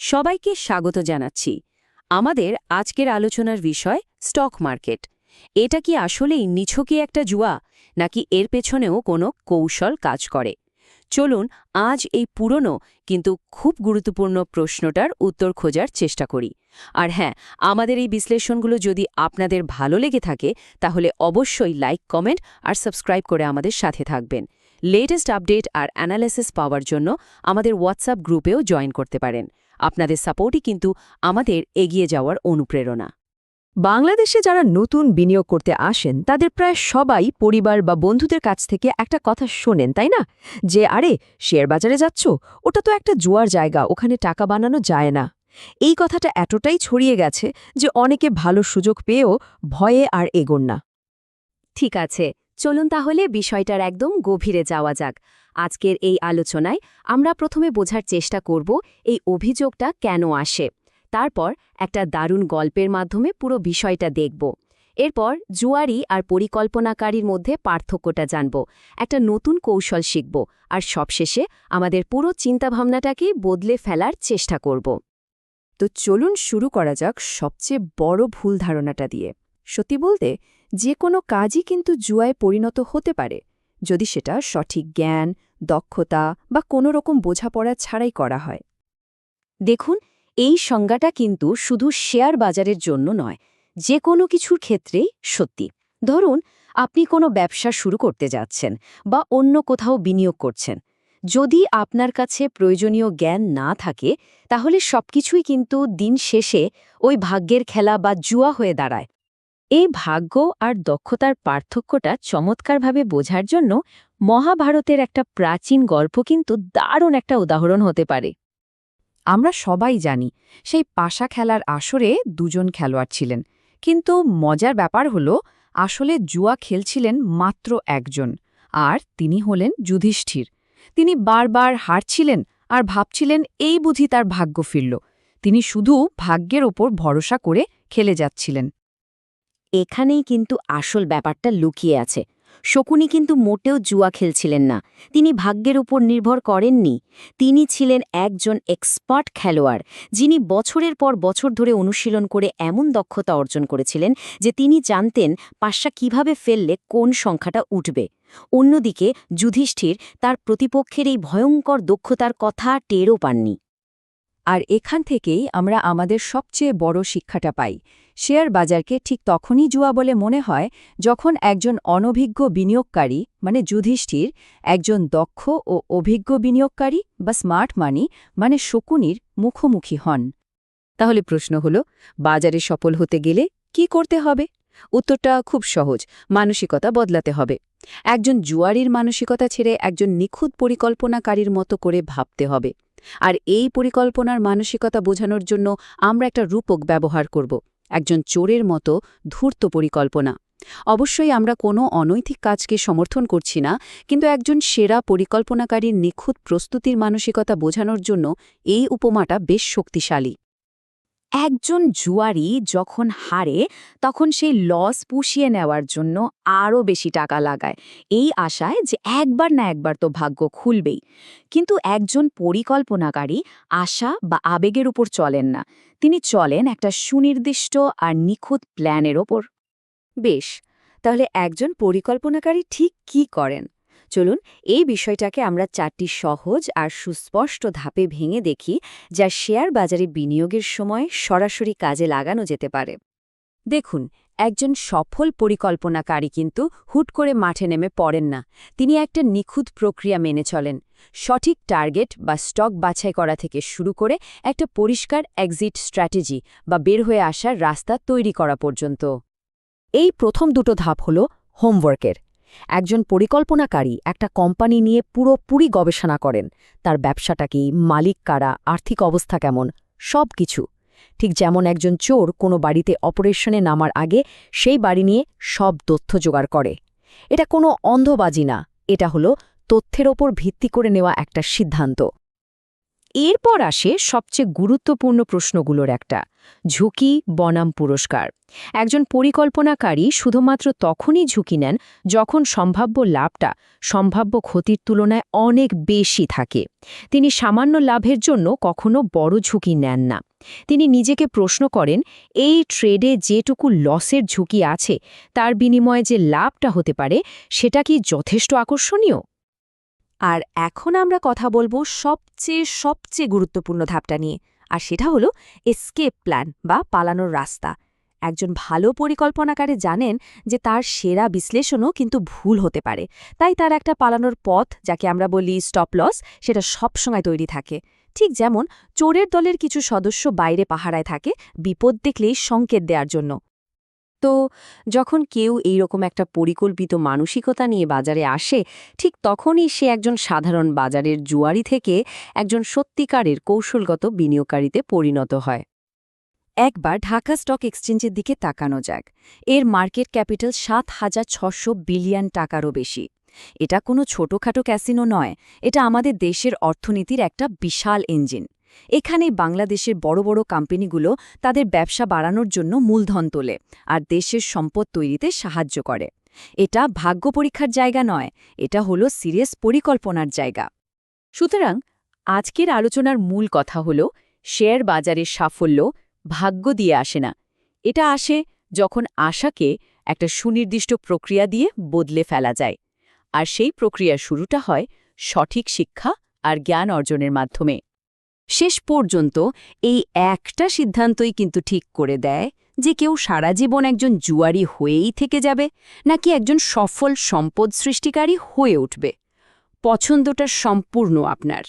সবাইকে স্বাগত জানাচ্ছি। আমাদের আজকের আলোচনার বিষয় স্টক মার্কেট। এটা কি আসলেই নিছকই একটা জুয়া, নাকি এর পেছনেও কোনো কৌশল কাজ করে? চলুন আজ এই পুরনো কিন্তু খুব গুরুত্বপূর্ণ প্রশ্নটার উত্তর খোঁজার চেষ্টা করি। আর হ্যাঁ আমাদের এই বিশ্লেষণগুলো যদি আপনাদের ভালো লেগে থাকে, তাহলে অবশ্যই লাইক, কমেন্ট আর সাবস্ক্রাইব করে আমাদের সাথে থাকবেন। লেটেস্ট আপডেট আর অ্যানালাইসিস পাওয়ার জন্য আমাদের হোয়াটসঅ্যাপ গ্রুপেও জয়েন করতে পারেন। আপনাদের সাপোর্টই কিন্তু আমাদের এগিয়ে যাওয়ার অনুপ্রেরণা। বাংলাদেশে যারা নতুন বিনিয়োগ করতে আসেন, তাদের প্রায় সবাই পরিবার বা বন্ধুদের কাছ থেকে একটা কথা শোনেন, তাই না? যে, আরে, শেয়ার বাজারে যাচ্ছ? ওটা তো একটা জুয়ার জায়গা, ওখানে টাকা বানানো যায় না। এই কথাটা এতটাই ছড়িয়ে গেছে যে, অনেকে ভালো সুযোগ পেয়েও ভয়ে আর এগোন না। ঠিক আছে চলুন তাহলে বিষয়টার একদম গভীরে যাওয়া যাক। আজকের এই আলোচনায় আমরা প্রথমে বোঝার চেষ্টা করব এই অভিযোগটা কেন আসে। তারপর একটা দারুণ গল্পের মাধ্যমে পুরো বিষয়টা দেখব। এরপর জুয়ারি আর পরিকল্পনাকারীর মধ্যে পার্থক্যটা জানব। একটা নতুন কৌশল শিখব আর সবশেষে আমাদের পুরো চিন্তাভাবনাটাকে বদলে ফেলার চেষ্টা করব। তো চলুন শুরু করা যাক সবচেয়ে বড় ভুল ধারণাটা দিয়ে। সত্যি বলতে যে কোনো কাজই কিন্তু জুয়ায় পরিণত হতে পারে, যদি সেটা সঠিক জ্ঞান, দক্ষতা বা কোনো রকম বোঝাপড়া ছাড়াই করা হয়। দেখুন, এই সংজ্ঞাটা কিন্তু শুধু শেয়ার বাজারের জন্য নয় যে কোনো কিছুর ক্ষেত্রেই সত্যি। ধরুন, আপনি কোনো ব্যবসা শুরু করতে যাচ্ছেন বা অন্য কোথাও বিনিয়োগ করছেন। যদি আপনার কাছে প্রয়োজনীয় জ্ঞান না থাকে, তাহলে সবকিছুই কিন্তু দিন শেষে ওই ভাগ্যের খেলা বা জুয়া হয়ে দাঁড়ায়। এই ভাগ্য আর দক্ষতার পার্থক্যটা চমৎকারভাবে বোঝার জন্য মহাভারতের একটা প্রাচীন গল্প কিন্তু দারুণ একটা উদাহরণ হতে পারে। আমরা সবাই জানি, সেই পাশা খেলার আসরে দুজন খেলোয়াড় ছিলেন। কিন্তু মজার ব্যাপার হল, আসলে জুয়া খেলছিলেন মাত্র একজন, আর তিনি হলেন যুধিষ্ঠির। তিনি বারবার হারছিলেন আর ভাবছিলেন এই বুঝি তার ভাগ্য ফিরল। তিনি শুধু ভাগ্যের ওপর ভরসা করে খেলে যাচ্ছিলেন। এখানেই কিন্তু আসল ব্যাপারটা লুকিয়ে আছে। শকুনি কিন্তু মোটেও জুয়া খেলছিলেন না। তিনি ভাগ্যের উপর নির্ভর করেননি। তিনি ছিলেন একজন এক্সপার্ট খেলোয়াড়, যিনি বছরের পর বছর ধরে অনুশীলন করে এমন দক্ষতা অর্জন করেছিলেন যে তিনি জানতেন পাশা কীভাবে ফেললে কোন সংখ্যাটা উঠবে। অন্যদিকে যুধিষ্ঠির তার প্রতিপক্ষের এই ভয়ঙ্কর দক্ষতার কথা টেরও পাননি। আর এখান থেকেই আমরা আমাদের সবচেয়ে বড় শিক্ষাটা পাই। শেয়ার বাজারকে ঠিক তখনই জুয়া বলে মনে হয় যখন একজন অনভিজ্ঞ বিনিয়োগকারী মানে যুধিষ্ঠির, একজন দক্ষ ও অভিজ্ঞ বিনিয়োগকারী বা স্মার্ট মানি মানে শকুনির মুখোমুখি হন। তাহলে প্রশ্ন হল, বাজারে সফল হতে গেলে কি করতে হবে? উত্তরটা খুব সহজ, মানসিকতা বদলাতে হবে। একজন জুয়ারির মানসিকতা ছেড়ে একজন নিখুঁত পরিকল্পনাকারীর মতো করে ভাবতে হবে। আর এই পরিকল্পনার মানসিকতা বোঝানোর জন্য আমরা একটা রূপক ব্যবহার করব, একজন চোরের মতো ধূর্ত পরিকল্পনা। অবশ্যই আমরা কোনো অনৈতিক কাজকে সমর্থন করছি না, কিন্তু একজন সেরা পরিকল্পনাকারীর নিখুঁত প্রস্তুতির মানসিকতা বোঝানোর জন্য এই উপমাটা বেশ শক্তিশালী। একজন জুয়ারি যখন হারে, তখন সেই লস পুষিয়ে নেওয়ার জন্য আরও বেশি টাকা লাগায়। এই আশায় যে একবার না একবার তো ভাগ্য খুলবেই। কিন্তু একজন পরিকল্পনাকারী আশা বা আবেগের উপর চলেন না। তিনি চলেন একটা সুনির্দিষ্ট আর নিখুঁত প্ল্যানের ওপর। বেশ, তাহলে একজন পরিকল্পনাকারী ঠিক কি করেন? চলুন, এই বিষয়টাকে আমরা চারটি সহজ আর সুস্পষ্ট ধাপে ভেঙে দেখি, যা শেয়ার বাজারে বিনিয়োগের সময় সরাসরি কাজে লাগানো যেতে পারে। দেখুন, একজন সফল পরিকল্পনাকারী কিন্তু হুট করে মাঠে নেমে পড়েন না। তিনি একটা নিখুঁত প্রক্রিয়া মেনে চলেন। সঠিক টার্গেট বা স্টক বাছাই করা থেকে শুরু করে একটা পরিষ্কার এক্সিট স্ট্র্যাটেজি বা বের হয়ে আসার রাস্তা তৈরি করা পর্যন্ত। এই প্রথম দুটো ধাপ হল হোমওয়ার্কের। একজন পরিকল্পনাকারী একটা কোম্পানি নিয়ে পুরোপুরি গবেষণা করেন, তার ব্যবসাটা কি, মালিক কারা, আর্থিক অবস্থা কেমন সব কিছু ঠিক যেমন একজন চোর কোনো বাড়িতে অপারেশনে নামার আগে সেই বাড়ি নিয়ে সব তথ্য জোগাড় করে। এটা কোনো অন্ধবাজি না, এটা হলো তথ্যের ওপর ভিত্তি করে নেওয়া একটা সিদ্ধান্ত। এরপর আসে সবচেয়ে গুরুত্বপূর্ণ প্রশ্নগুলোর একটা, ঝুঁকি বনাম পুরস্কার। একজন পরিকল্পনাকারী শুধুমাত্র তখনই ঝুঁকি নেন যখন সম্ভাব্য লাভটা সম্ভাব্য ক্ষতির তুলনায় অনেক বেশি থাকে। তিনি সামান্য লাভের জন্য কখনো বড় ঝুঁকি নেন না। তিনি নিজেকে প্রশ্ন করেন, এই ট্রেডে যেটুকু লসের ঝুঁকি আছে, তার বিনিময়ে যে লাভটা হতে পারে, সেটা কি যথেষ্ট আকর্ষণীয়? আর এখন আমরা কথা বলব সবচেয়ে সবচেয়ে গুরুত্বপূর্ণ ধাপটা নিয়ে, আর সেটা হলো এসকেপ প্ল্যান বা পালানোর রাস্তা। একজন ভালো পরিকল্পনাকারী জানেন যে তার সেরা বিশ্লেষণও কিন্তু ভুল হতে পারে। তাই তার একটা পালানোর পথ, যাকে আমরা বলি স্টপ লস সেটা সবসময় তৈরি থাকে। ঠিক যেমন চোরের দলের কিছু সদস্য বাইরে পাহারায় থাকে, বিপদ দেখলেই সংকেত দেওয়ার জন্য। তো যখন কেউ এইরকম একটা পরিকল্পিত মানসিকতা নিয়ে বাজারে আসে, ঠিক তখনই সে একজন সাধারণ বাজারের জুয়ারি থেকে একজন সত্যিকারের কৌশলগত বিনিয়োগকারীতে পরিণত হয়। একবার ঢাকা স্টক এক্সচেঞ্জের দিকে তাকানো যাক। এর মার্কেট ক্যাপিটাল সাত হাজার ছশো বিলিয়ন টাকারও বেশি। এটা কোনো ছোটখাটো ক্যাসিনো নয়, এটা আমাদের দেশের অর্থনীতির একটা বিশাল ইঞ্জিন। এখানে বাংলাদেশের বড় বড় কোম্পানিগুলো তাদের ব্যবসা বাড়ানোর জন্য মূলধন তোলে আর দেশের সম্পদ তৈরিতে সাহায্য করে। এটা ভাগ্য পরীক্ষার জায়গা নয়, এটা হলো সিরিয়াস পরিকল্পনার জায়গা। সুতরাং আজকের আলোচনার মূল কথা হল, শেয়ার বাজারের সাফল্য ভাগ্য দিয়ে আসে না। এটা আসে যখন আশাকে একটা সুনির্দিষ্ট প্রক্রিয়া দিয়ে বদলে ফেলা যায়। আর সেই প্রক্রিয়ার শুরুটা হয় সঠিক শিক্ষা আর জ্ঞান অর্জনের মাধ্যমে। শেষ পর্যন্ত এই একটা সিদ্ধান্তই কিন্তু ঠিক করে দেয় যে কেউ সারা জীবন একজন জুয়ারি হয়েই থেকে যাবে, নাকি একজন সফল সম্পদ সৃষ্টিকারী হয়ে উঠবে। পছন্দটা সম্পূর্ণ আপনার।